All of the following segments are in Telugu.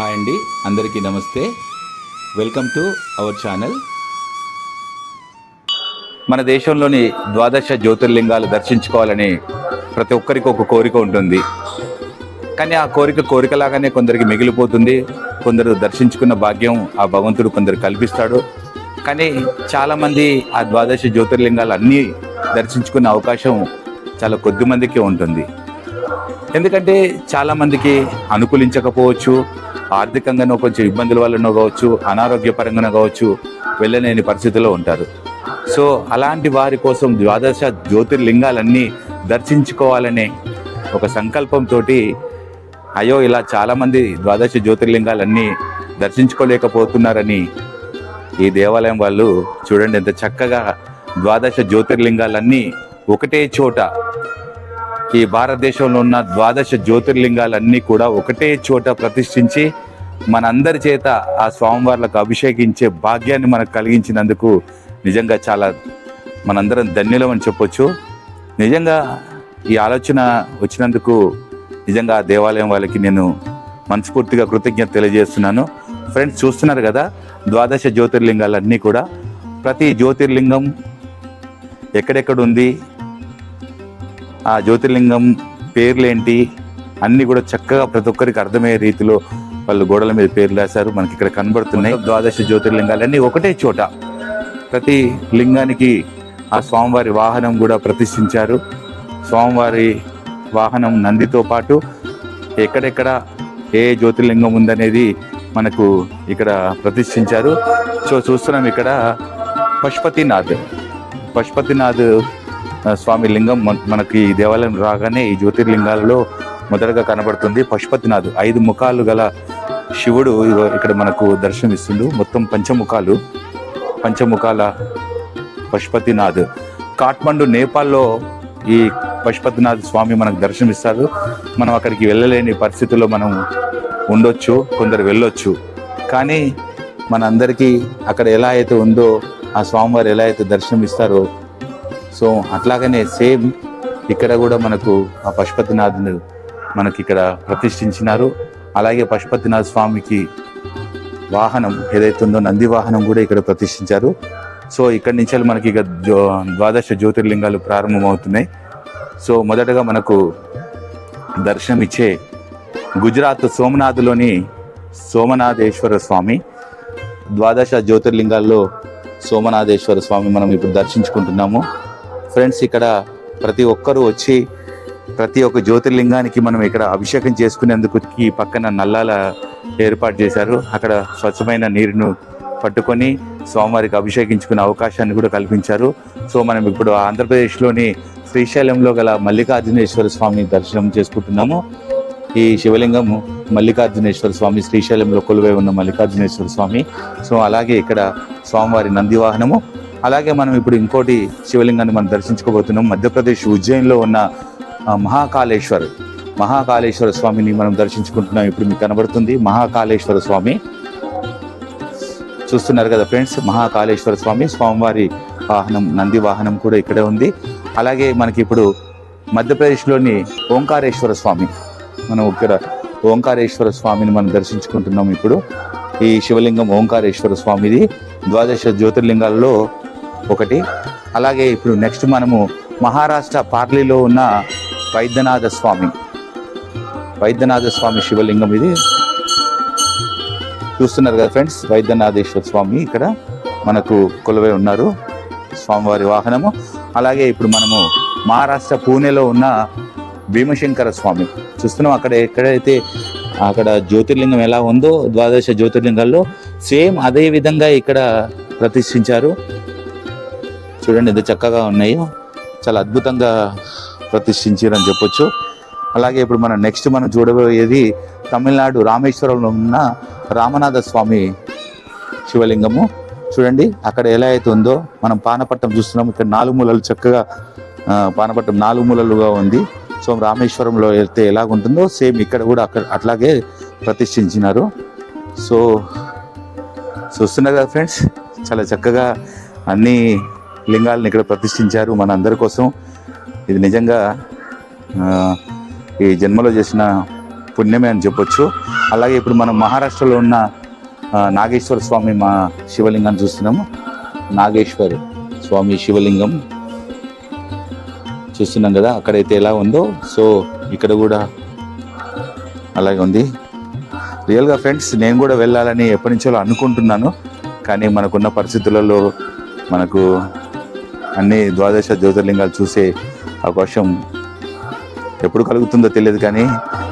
హాయ్ అండి అందరికీ నమస్తే. Welcome to our channel. మన దేశంలోని ద్వాదశ జ్యోతిర్లింగాలు దర్శించుకోవాలని ప్రతి ఒక్కరికి ఒక కోరిక ఉంటుంది. కానీ ఆ కోరిక కోరికలాగానే కొందరికి మిగిలిపోతుంది. కొందరు దర్శించుకున్న భాగ్యం ఆ భగవంతుడు కొందరు కల్పిస్తాడు. కానీ చాలామంది ఆ ద్వాదశ జ్యోతిర్లింగాలు అన్నీ దర్శించుకునే అవకాశం చాలా కొద్ది మందికి ఉంటుంది. ఎందుకంటే చాలా మందికి అనుకూలించకపోవచ్చు ఆర్థికంగానో కొంచెం ఇబ్బందుల వల్లనో కావచ్చు అనారోగ్యపరంగానో కావచ్చు వెళ్ళలేని పరిస్థితిలో ఉంటారు. సో అలాంటి వారి కోసం ద్వాదశ జ్యోతిర్లింగాలన్నీ దర్శించుకోవాలనే ఒక సంకల్పంతో అయ్యో ఇలా చాలామంది ద్వాదశ జ్యోతిర్లింగాలన్నీ దర్శించుకోలేకపోతున్నారని ఈ దేవాలయం వాళ్ళు చూడండి ఎంత చక్కగా ద్వాదశ జ్యోతిర్లింగాలన్నీ ఒకటే చోట ఈ భారతదేశంలో ఉన్న ద్వాదశ జ్యోతిర్లింగాలన్నీ కూడా ఒకటే చోట ప్రతిష్ఠించి మనందరి చేత ఆ స్వామివార్లకు అభిషేకించే భాగ్యాన్ని మనకు కలిగించినందుకు నిజంగా చాలా మనందరం ధన్యులం అని చెప్పొచ్చు. నిజంగా ఈ ఆలోచన వచ్చినందుకు నిజంగా ఆ దేవాలయం వాళ్ళకి నేను మనస్ఫూర్తిగా కృతజ్ఞత తెలియజేస్తున్నాను. ఫ్రెండ్స్ చూస్తున్నారు కదా ద్వాదశ జ్యోతిర్లింగాలన్నీ కూడా ప్రతి జ్యోతిర్లింగం ఎక్కడెక్కడ ఉంది ఆ జ్యోతిర్లింగం పేర్లేంటి? అన్ని కూడా చక్కగా ప్రతి ఒక్కరికి అర్థమయ్యే రీతిలో వాళ్ళు గోడల మీద పేర్లు రాశారు. మనకి ఇక్కడ కనబడుతున్నాయి. ద్వాదశ జ్యోతిర్లింగాలన్నీ ఒకటే చోట. ప్రతి లింగానికి ఆ స్వామివారి వాహనం కూడా ప్రతిష్ఠించారు. స్వామివారి వాహనం నందితో పాటు ఎక్కడెక్కడ ఏ జ్యోతిర్లింగం ఉందనేది మనకు ఇక్కడ ప్రతిష్ఠించారు. సో చూస్తున్నాం ఇక్కడ పశుపతినాథ్. పశుపతినాథ్ స్వామి లింగం మనకి ఈ దేవాలయం రాగానే ఈ జ్యోతిర్లింగాలలో మొదటగా కనబడుతుంది. పశుపతినాథ్ ఐదు ముఖాలు గల శివుడు ఇక్కడ మనకు దర్శనమిస్తుంది. మొత్తం పంచముఖాలు. పంచముఖాల పశుపతినాథ్. కాఠ్మండు నేపాల్లో ఈ పశుపతినాథ్ స్వామి మనకు దర్శనమిస్తారు. మనం అక్కడికి వెళ్ళలేని పరిస్థితుల్లో మనం ఉండొచ్చు కొందరు వెళ్ళొచ్చు. కానీ మనందరికీ అక్కడ ఎలా అయితే ఉందో ఆ స్వామివారు ఎలా అయితే దర్శనమిస్తారో సో అట్లాగనే సేమ్ ఇక్కడ కూడా మనకు ఆ పశుపతినాథ్ను మనకి ఇక్కడ ప్రతిష్ఠించినారు. అలాగే పశుపతినాథ్ స్వామికి వాహనం ఏదైతే ఉందో నంది వాహనం కూడా ఇక్కడ ప్రతిష్ఠించారు. సో ఇక్కడి నుంచి మనకి ఇక ద్వాదశ జ్యోతిర్లింగాలు ప్రారంభమవుతున్నాయి. సో మొదటగా మనకు దర్శనం ఇచ్చే గుజరాత్ సోమనాథ్లోని సోమనాథేశ్వర స్వామి. ద్వాదశ జ్యోతిర్లింగాల్లో సోమనాథేశ్వర స్వామి మనం ఇప్పుడు దర్శించుకుంటున్నాము. ఫ్రెండ్స్ ఇక్కడ ప్రతి ఒక్కరూ వచ్చి ప్రతి ఒక్క జ్యోతిర్లింగానికి మనం ఇక్కడ అభిషేకం చేసుకునేందుకు ఈ పక్కన నల్లాల ఏర్పాటు చేశారు. అక్కడ స్వచ్ఛమైన నీరును పట్టుకొని స్వామివారికి అభిషేకించుకునే అవకాశాన్ని కూడా కల్పించారు. సో మనం ఇప్పుడు ఆంధ్రప్రదేశ్లోని శ్రీశైలంలో గల మల్లికార్జునేశ్వర స్వామి దర్శనం చేసుకుంటున్నాము. ఈ శివలింగం మల్లికార్జునేశ్వర స్వామి శ్రీశైలంలో కొలువై ఉన్న మల్లికార్జునేశ్వర స్వామి. సో అలాగే ఇక్కడ స్వామివారి నంది వాహనము అలాగే మనం ఇప్పుడు ఇంకోటి శివలింగాన్ని మనం దర్శించుకోబోతున్నాం. మధ్యప్రదేశ్ ఉజ్జయిన్లో ఉన్న మహాకాళేశ్వర్. మహాకాళేశ్వర స్వామిని మనం దర్శించుకుంటున్నాం. ఇప్పుడు మీకు కనబడుతుంది మహాకాళేశ్వర స్వామి. చూస్తున్నారు కదా ఫ్రెండ్స్ మహాకాళేశ్వర స్వామి స్వామివారి వాహనం నంది వాహనం కూడా ఇక్కడే ఉంది. అలాగే మనకి ఇప్పుడు మధ్యప్రదేశ్లోని ఓంకారేశ్వర స్వామి మనం ఇక్కడ ఓంకారేశ్వర స్వామిని మనం దర్శించుకుంటున్నాం ఇప్పుడు. ఈ శివలింగం ఓంకారేశ్వర స్వామిది. ద్వాదశ జ్యోతిర్లింగాల్లో ఒకటి. అలాగే ఇప్పుడు నెక్స్ట్ మనము మహారాష్ట్ర పార్లీలో ఉన్న వైద్యనాథ స్వామి. వైద్యనాథ స్వామి శివలింగం ఇది. చూస్తున్నారు కదా ఫ్రెండ్స్ వైద్యనాథేశ్వర స్వామి ఇక్కడ మనకు కొలువై ఉన్నారు. స్వామివారి వాహనము. అలాగే ఇప్పుడు మనము మహారాష్ట్ర పూణేలో ఉన్న భీమశంకర స్వామి. చూస్తున్నాం అక్కడ ఎక్కడైతే అక్కడ జ్యోతిర్లింగం ఎలా ఉందో ద్వాదశ జ్యోతిర్లింగాల్లో సేమ్ అదే విధంగా ఇక్కడ ప్రతిష్ఠించారు. చూడండి ఎంత చక్కగా ఉన్నాయో. చాలా అద్భుతంగా ప్రతిష్ఠించారని చెప్పొచ్చు. అలాగే ఇప్పుడు మనం నెక్స్ట్ మనం చూడబోయేది తమిళనాడు రామేశ్వరంలో ఉన్న రామనాథ స్వామి శివలింగము. చూడండి అక్కడ ఎలా అయితే ఉందో మనం పానపట్టం చూస్తున్నాం ఇక్కడ నాలుగు మూలలు చక్కగా పానపట్టం నాలుగు మూలలుగా ఉంది. సో రామేశ్వరంలో వెళ్తే ఎలాగుంటుందో సేమ్ ఇక్కడ కూడా అక్కడ అట్లాగే ప్రతిష్ఠించినారు. సో చూస్తున్నారు కదా ఫ్రెండ్స్. చాలా చక్కగా అన్నీ లింగాలను ఇక్కడ ప్రతిష్ఠించారు మన అందరి కోసం. ఇది నిజంగా ఈ జన్మలో చేసిన పుణ్యమే అని చెప్పొచ్చు. అలాగే ఇప్పుడు మనం మహారాష్ట్రలో ఉన్న నాగేశ్వర స్వామి మా శివలింగాన్ని చూస్తున్నాము. నాగేశ్వర్ స్వామి శివలింగం చూస్తున్నాం కదా అక్కడైతే ఎలా ఉందో. సో ఇక్కడ కూడా అలాగే ఉంది. రియల్గా ఫ్రెండ్స్ నేను కూడా వెళ్ళాలని ఎప్పటి నుంచో అనుకుంటున్నాను. కానీ మనకున్న పరిస్థితులలో మనకు అన్ని ద్వాదశ జ్యోతిర్లింగాలు చూసే అవకాశం ఎప్పుడు కలుగుతుందో తెలియదు కానీ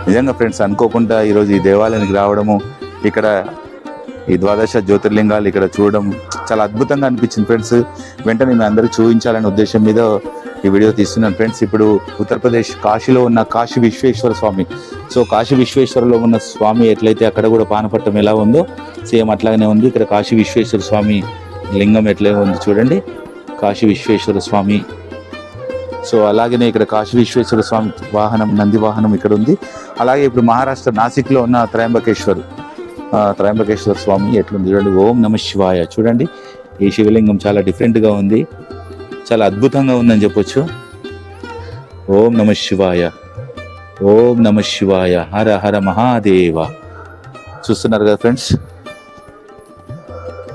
నిజంగా ఫ్రెండ్స్ అనుకోకుండా ఈరోజు ఈ దేవాలయానికి రావడము ఇక్కడ ఈ ద్వాదశ జ్యోతిర్లింగాలు ఇక్కడ చూడడం చాలా అద్భుతంగా అనిపించింది ఫ్రెండ్స్. వెంటనే మీ అందరికి చూపించాలనే ఉద్దేశం మీద ఈ వీడియో తీస్తున్నాను ఫ్రెండ్స్. ఇప్పుడు ఉత్తరప్రదేశ్ కాశీలో ఉన్న కాశీ విశ్వేశ్వర స్వామి. సో కాశీ విశ్వేశ్వరలో ఉన్న స్వామి ఎట్లయితే అక్కడ కూడా పానపట్టం ఎలా ఉందో సేమ్ అట్లాగనే ఉంది. ఇక్కడ కాశీ విశ్వేశ్వర స్వామి లింగం ఎట్లా ఉంది చూడండి. కాశీ విశ్వేశ్వర స్వామి. సో అలాగనే ఇక్కడ కాశీ విశ్వేశ్వర స్వామి వాహనం నంది వాహనం ఇక్కడ ఉంది అలాగే ఇప్పుడు మహారాష్ట్ర నాసిక్లో ఉన్న త్రయంబకేశ్వర్ త్రయంబకేశ్వర స్వామి ఎట్లుంది చూడండి. ఓం నమ శివాయ. చూడండి ఈ శివలింగం చాలా డిఫరెంట్గా ఉంది. చాలా అద్భుతంగా ఉందని చెప్పొచ్చు. ఓం నమ శివాయ. ఓం నమ శివాయ. హర హర మహాదేవ. చూస్తున్నారు కదా ఫ్రెండ్స్?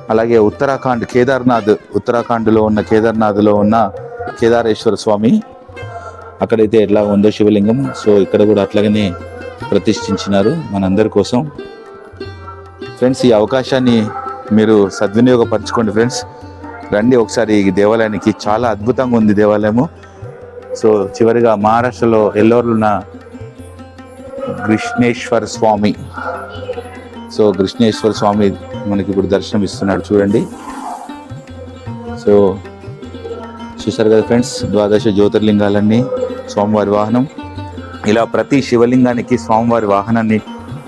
అలాగే ఉత్తరాఖండ్ కేదార్నాథ్ ఉత్తరాఖండ్లో ఉన్న కేదార్నాథ్లో ఉన్న కేదారేశ్వర స్వామి అక్కడైతే ఎట్లా ఉందో శివలింగం. సో ఇక్కడ కూడా అట్లాగనే ప్రతిష్ఠించినారు మనందరి కోసం. ఫ్రెండ్స్ ఈ అవకాశాన్ని మీరు సద్వినియోగపరచుకోండి ఫ్రెండ్స్. రండి ఒకసారి ఈ దేవాలయానికి. చాలా అద్భుతంగా ఉంది దేవాలయము. సో చివరిగా మహారాష్ట్రలో ఎల్లోర్లున్న కృష్ణేశ్వర స్వామి సో కృష్ణేశ్వర స్వామి మనకి ఇప్పుడు దర్శనం ఇస్తున్నాడు చూడండి. సో చూసారు కదా ఫ్రెండ్స్ ద్వాదశ జ్యోతిర్లింగాలన్నీ స్వామివారి వాహనం. ఇలా ప్రతి శివలింగానికి స్వామివారి వాహనాన్ని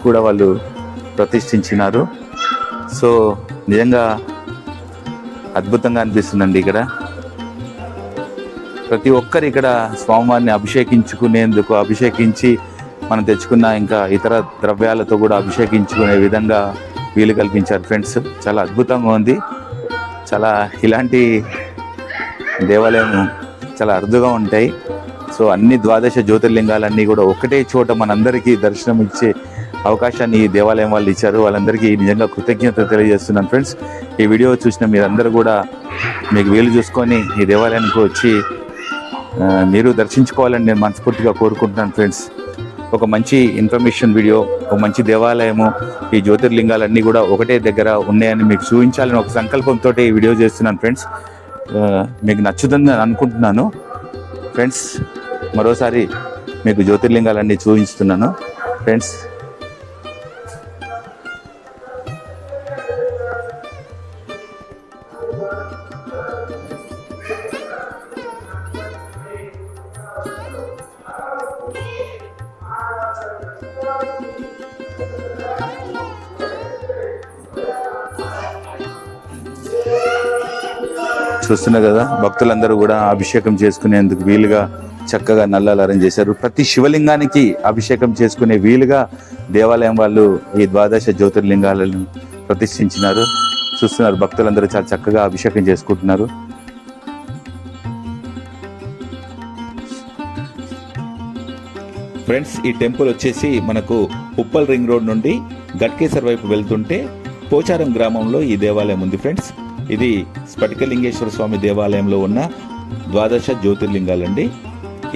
కూడా వాళ్ళు ప్రతిష్ఠించినారు. సో నిజంగా అద్భుతంగా అనిపిస్తుందండి ఇక్కడ. ప్రతి ఒక్కరు ఇక్కడ స్వామివారిని అభిషేకించుకునేందుకు అభిషేకించి మనం తెచ్చుకున్న ఇంకా ఇతర ద్రవ్యాలతో కూడా అభిషేకించుకునే విధంగా వీలు కల్పించారు. ఫ్రెండ్స్ చాలా అద్భుతంగా ఉంది. చాలా ఇలాంటి దేవాలయం చాలా అరుదుగా ఉంటాయి. సో అన్ని ద్వాదశ జ్యోతిర్లింగాలన్నీ కూడా ఒకటే చోట మనందరికీ దర్శనం ఇచ్చే అవకాశాన్ని ఈ దేవాలయం వాళ్ళు ఇచ్చారు. వాళ్ళందరికీ నిజంగా కృతజ్ఞత తెలియజేస్తున్నాను. ఫ్రెండ్స్ ఈ వీడియో చూసిన మీరందరూ కూడా మీకు వీలు చూసుకొని ఈ దేవాలయానికి వచ్చి మీరు దర్శించుకోవాలని నేను మనస్ఫూర్తిగా కోరుకుంటున్నాను. ఫ్రెండ్స్ ఒక మంచి ఇన్ఫర్మేషన్ వీడియో ఒక మంచి దేవాలయము ఈ జ్యోతిర్లింగాలన్నీ కూడా ఒకటే దగ్గర ఉన్నాయని మీకు చూపించాలని ఒక సంకల్పంతో ఈ వీడియో చేస్తున్నాను ఫ్రెండ్స్ మీకు నచ్చుతుందని అనుకుంటున్నాను. ఫ్రెండ్స్ మరోసారి మీకు జ్యోతిర్లింగాలన్నీ చూపిస్తున్నాను. ఫ్రెండ్స్ చూస్తున్నారు కదా భక్తులందరూ కూడా అభిషేకం చేసుకునేందుకు వీలుగా చక్కగా నల్లాలు అరేంజ్ చేశారు. ప్రతి శివలింగానికి అభిషేకం చేసుకునే వీలుగా దేవాలయం వాళ్ళు ఈ ద్వాదశ జ్యోతిర్లింగాలను ప్రతిష్ఠించినారు. చూస్తున్నారు భక్తులందరూ చాలా చక్కగా అభిషేకం చేసుకుంటున్నారు. ఫ్రెండ్స్ ఈ టెంపుల్ వచ్చేసి మనకు ఉప్పల్ రింగ్ రోడ్ నుండి గట్కేసర్ వైపు వెళ్తుంటే పోచారం గ్రామంలో ఈ దేవాలయం ఉంది ఫ్రెండ్స్. ఇది స్ఫటికలింగేశ్వర స్వామి దేవాలయంలో ఉన్న ద్వాదశ జ్యోతిర్లింగాలండి.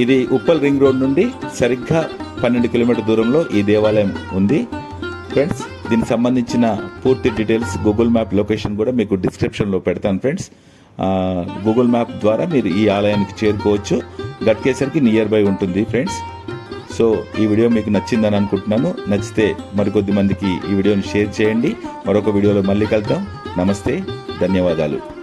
ఇది ఉప్పల్ రింగ్ రోడ్ నుండి సరిగ్గా పన్నెండు కిలోమీటర్ దూరంలో ఈ దేవాలయం ఉంది. ఫ్రెండ్స్ దీనికి సంబంధించిన పూర్తి డీటెయిల్స్ గూగుల్ మ్యాప్ లొకేషన్ కూడా మీకు డిస్క్రిప్షన్లో పెడతాను ఫ్రెండ్స్. గూగుల్ మ్యాప్ ద్వారా మీరు ఈ ఆలయానికి చేరుకోవచ్చు. గట్కేసరికి నియర్ బై ఉంటుంది ఫ్రెండ్స్. సో ఈ వీడియో మీకు నచ్చిందని అనుకుంటున్నాను. నచ్చితే మరికొద్ది మందికి ఈ వీడియోని షేర్ చేయండి. మరొక వీడియోలో మళ్ళీ కలుద్దాం. నమస్తే. ధన్యవాదాలు.